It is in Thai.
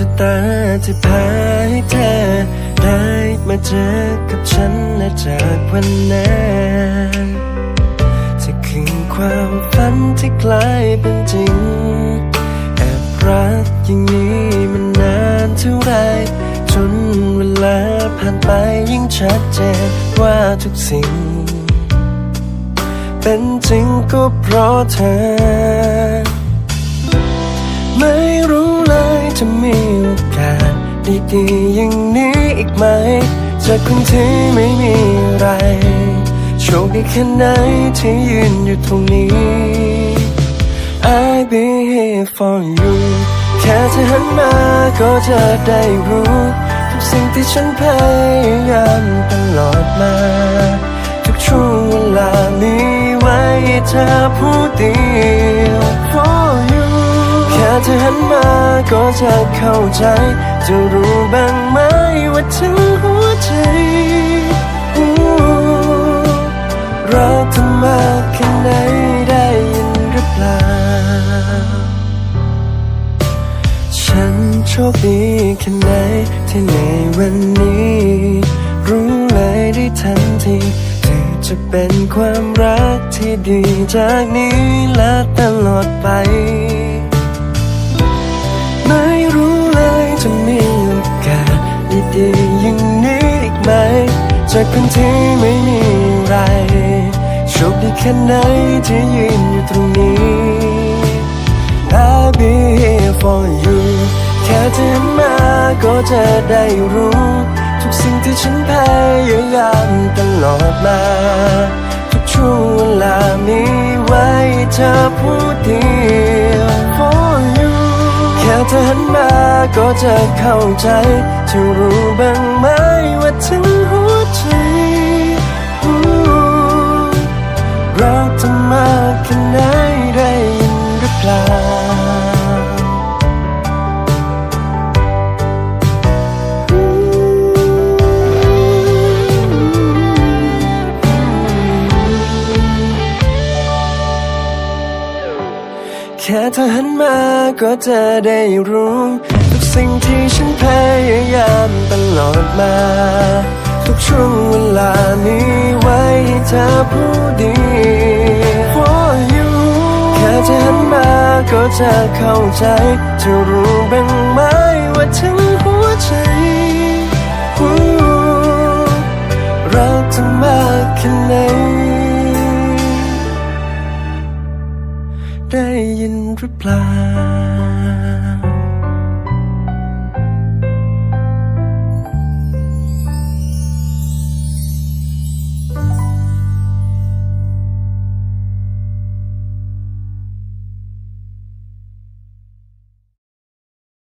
ชะตาที่พาให้เธอ ได้มาเจอกับฉันและจากวันนั้นจะคืนความฝันที่กลายเป็นจริง แอบรักอย่างนี้มันนานเท่าไรจนเวลาผ่านไปยิ่งชัดเจนว่าทุกสิ่ง เป็นจริงก็เพราะเธอ ไม่รู้เลยจะมีโอกาสดีๆอย่างนี้อีกไหมจากคนที่ไม่มีอะไร โชคดีแค่ไหนที่ยืนอยู่ตรงนี้ I be here for you แค่เธอหันมาก็จะได้รู้ทุกสิ่งที่ฉันพยายามตลอดมา อผู้เดียว for you แค่เธอหันมาก็จะเข้าใจ จะรู้บ้างไหมว่าถึงหัวใจรักเธอมากแค่ไหนได้ยินหรือเปล่า ฉันโชคดีแค่ไหนที่ในวันนี้ รู้เลยได้ทันทีที่จะเป็นความรัก ที่ดีจากนี้และตลอดไป ไม่รู้เลยจะมีโอกาสดีๆอย่างนี้อีกไหม จากคนที่ไม่มีอะไรโชคดีแค่ไหนที่ยืนอยู่ตรงนี้ I'll be here for you แค่เธอมาก็จะได้รู้ ทุกสิ่งที่ฉันพยายาม เธอหันมาก็จะเข้าใจจะรู้บ้างไหม ค่เธอหันมาก็จะได้รู้ทุกสิ่งที่ฉันพยายามตลอดมา ทุกช่วงเวลามีไว้ให้เธอผู้ดี For you แค่เธอหันมาก็จะเข้าใจจะรู้บ้างไหมว่าถึงหัวใจรักเธอมากแค่ไหน ได้ยินหรือเปล่า